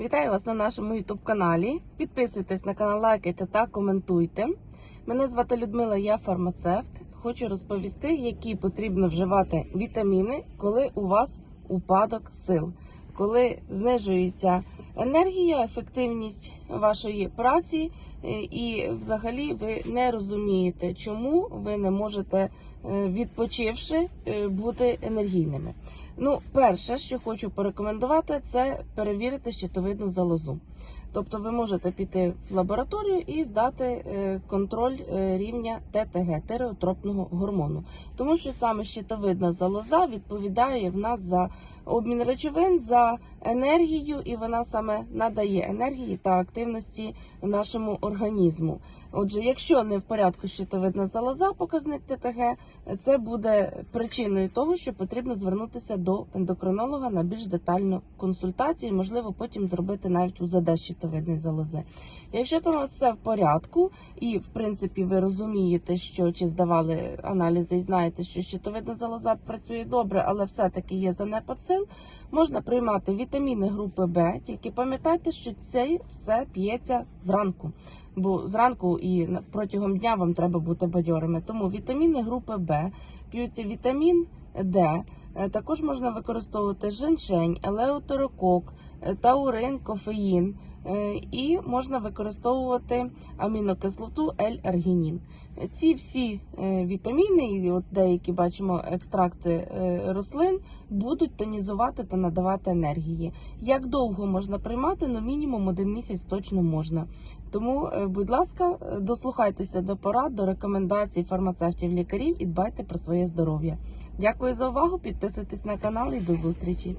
Вітаю вас на нашому youtube каналі. Підписуйтесь на канал, лайкайте та коментуйте. Мене звати Людмила, я фармацевт. Хочу розповісти, які потрібно вживати вітаміни, коли у вас упадок сил, коли знижується енергія, ефективність вашої праці, е, і взагалі ви не розумієте, чому ви не можете, е, відпочивши, е, бути енергійними. Ну, перше, що хочу порекомендувати, це перевірити щитовидну залозу. Тобто ви можете піти в лабораторію і здати контроль рівня ТТГ тиреотропного гормону, тому що саме щитовидна залоза відповідає в нас за обмін речовин, за енергію, і вона саме надає енергії та активності нашому організму. Отже, якщо не в порядку щитовидна залоза, показник ТТГ, це буде причиною того, що потрібно звернутися до ендокринолога на більш детальну консультацію, можливо, потім зробити навіть УЗД щитовидної залози. Якщо там у вас все в порядку, і в принципі ви розумієте, що чи здавали аналізи і знаєте, що щитовидна залоза працює добре, але все-таки є занепад сил, можна приймати вітаміни групи Б. Тільки пам'ятайте, що це все п'ється зранку. Бо зранку і протягом дня вам треба бути бадьорими. Тому вітаміни групи Б п'ються вітамін Д. Е, Також можна використовувати женьшень, елеутерокок, е, таурин, кофеїн. Е, І можна використовувати амінокислоту L-аргінін. Ці всі вітаміни, і от деякі бачимо екстракти рослин, будуть тонізувати та надавати енергії. Як довго можна приймати? Ну мінімум один місяць точно можна. Тому, будь ласка, дослухайтеся до порад, до рекомендацій фармацевтів лікарів і дбайте про своє здоров'я. Дякую за увагу. Підписуйтесь на канал і до зустрічі.